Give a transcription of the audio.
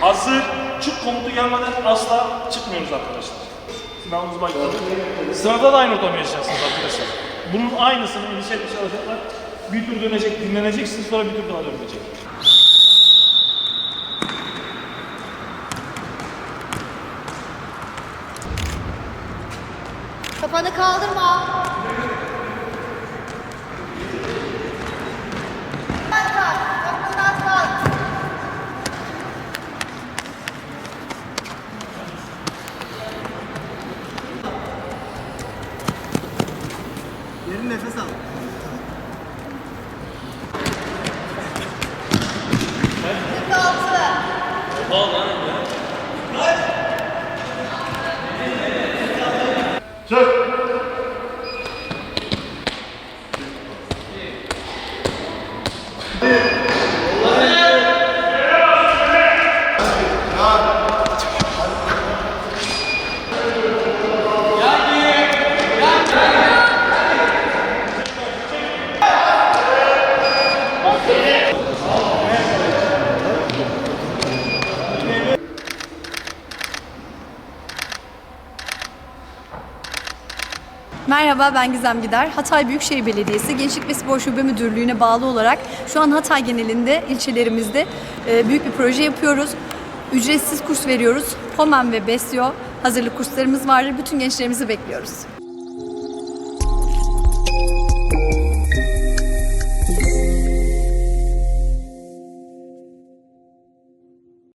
Hazır çık komutu gelmeden asla çıkmıyoruz arkadaşlar. Sınavımız başladı. Sırada da aynı ortamı yaşayacaksınız arkadaşlar. Bunun aynısını endişe etmiş alacaklar. Bir tur dönecek, dinlenecek, sınıflara bir tur daha dönecek. Kafanı kaldırma. Derin nefes al. Kırk altı. Set. Merhaba ben Gizem Gider. Hatay Büyükşehir Belediyesi Gençlik ve Spor Şube Müdürlüğü'ne bağlı olarak şu an Hatay genelinde ilçelerimizde e, büyük bir proje yapıyoruz. Ücretsiz kurs veriyoruz. Homen ve Besyo hazırlık kurslarımız var. Bütün gençlerimizi bekliyoruz.